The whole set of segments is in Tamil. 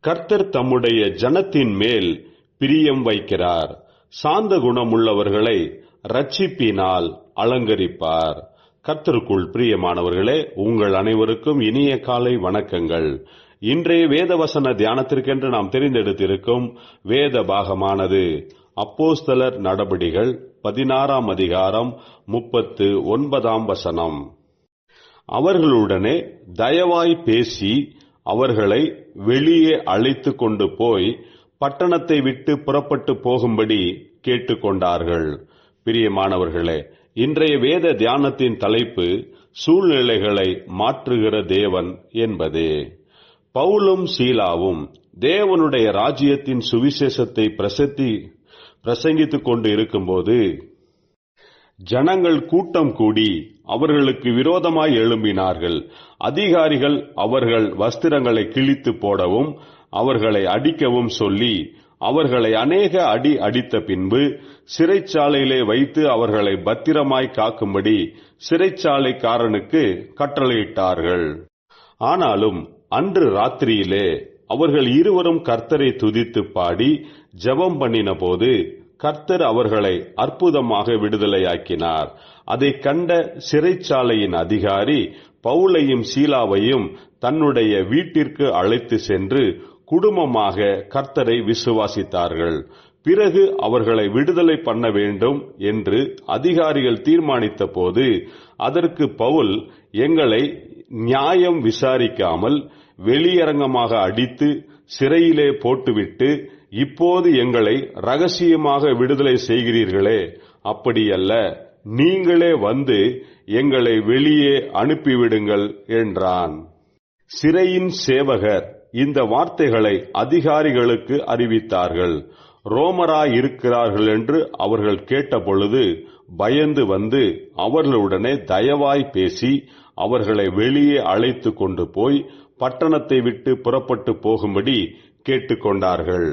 கர்த்தர் தம்முடைய ஜனத்தின் மேல் பிரியம் வைக்கிறார். சாந்த குணமுள்ளவர்களை ரட்சிப்பினால் அலங்கரிப்பார். கர்த்தருக்குள் பிரியமானவர்களே உங்கள் அனைவருக்கும் இனிய காலை வணக்கங்கள். இன்றைய வேதவசன தியானத்திற்கென்று நாம் தெரிந்தெடுத்திருக்கும் வேத பாகமானது அப்போஸ்தலர் நடபடிகள் பதினாறாம் அதிகாரம் முப்பத்து ஒன்பதாம் வசனம். அவர்களுடனே தயவாய் பேசி அவர்களை வெளியே அழைத்து கொண்டு போய் பட்டணத்தை விட்டு புறப்பட்டு போகும்படி கேட்டுக்கொண்டார்கள். பிரியமானவர்களே இன்றைய வேத தியானத்தின் தலைப்பு சூழ்நிலைகளை மாற்றுகிற தேவன் என்பதே. பவுலும் சீலாவும் தேவனுடைய ராஜ்யத்தின் சுவிசேஷத்தை பிரசத்தி பிரசங்கித்துக் கொண்டு இருக்கும்போது ஜனங்கள் கூட்டம் கூடி அவர்களுக்கு விரோதமாய் எழும்பினார்கள். அதிகாரிகள் அவர்கள் வஸ்திரங்களை கிழித்து போடவும் அவர்களை அடிக்கவும் சொல்லி அவர்களை அநேக அடி அடித்த பின்பு சிறைச்சாலையிலே வைத்து அவர்களை பத்திரமாய் காக்கும்படி சிறைச்சாலைக்காரனுக்கு கட்டளையிட்டார்கள். ஆனாலும் அன்று ராத்திரியிலே அவர்கள் இருவரும் கர்த்தரை துதித்து பாடி ஜெபம் பண்ணின போது கர்த்தர் அவர்களை அற்புதமாக விடுதலையாக்கினார். அதை கண்ட சிறைச்சாலையின் அதிகாரி பவுலையும் சீலாவையும் தன்னுடைய வீட்டிற்கு அழைத்து சென்று குடும்பமாக கர்த்தரை விசுவாசித்தார்கள். பிறகு அவர்களை விடுதலை பண்ண வேண்டும் என்று அதிகாரிகள் தீர்மானித்த போது அதற்கு பவுல் எங்களை நியாயம் விசாரிக்காமல் வெளியரங்கமாக அடித்து சிறையிலே போட்டுவிட்டு இப்போது எங்களை ரகசியமாக விடுதலை செய்கிறீர்களே அப்படியல்ல நீங்களே வந்து எங்களை வெளியே அனுப்பிவிடுங்கள் என்றான். சிறையின் சேவகர் இந்த வார்த்தைகளை அதிகாரிகளுக்கு அறிவித்தார்கள். ரோமராய் இருக்கிறார்கள் என்று அவர்கள் கேட்டபொழுது பயந்து வந்து அவர்களுடனே தயவாய் பேசி அவர்களை வெளியே அழைத்து கொண்டு போய் பட்டணத்தை விட்டு புறப்பட்டு போகும்படி கேட்டுக்கொண்டார்கள்.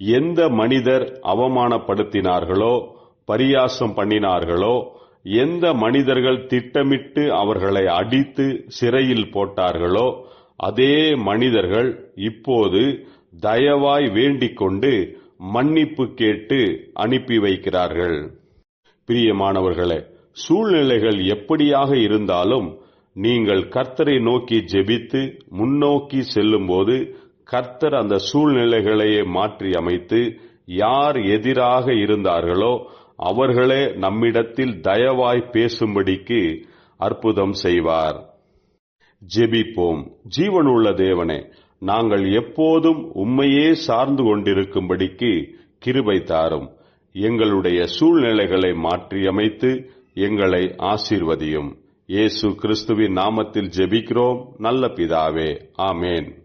எந்த மனிதர் அவமானப்படுத்தினார்களோ பரியாசம் பண்ணினார்களோ எந்த மனிதர்கள் திட்டமிட்டு அவர்களை அடித்து சிறையில் போட்டார்களோ அதே மனிதர்கள் இப்போது தயவாய் வேண்டிக் கொண்டு மன்னிப்பு கேட்டு அனுப்பி வைக்கிறார்கள். பிரியமானவர்களே சூழ்நிலைகள் எப்படியாக இருந்தாலும் நீங்கள் கர்த்தரை நோக்கி ஜெபித்து முன்னோக்கி செல்லும்போது கர்த்தர் அந்த சூழ்நிலைகளையே மாற்றி அமைத்து யார் எதிராக இருந்தார்களோ அவர்களே நம்மிடத்தில் தயவாய் பேசும்படிக்கு அற்புதம் செய்வார். ஜெபிப்போம். ஜீவனுள்ள தேவனே நாங்கள் எப்போதும் உம்மையே சார்ந்து கொண்டிருக்கும்படிக்கு கிருபை தாரும். எங்களுடைய சூழ்நிலைகளை மாற்றியமைத்து எங்களை ஆசீர்வதியும். இயேசு கிறிஸ்துவின் நாமத்தில் ஜெபிக்கிறோம். நல்ல பிதாவே ஆமேன்.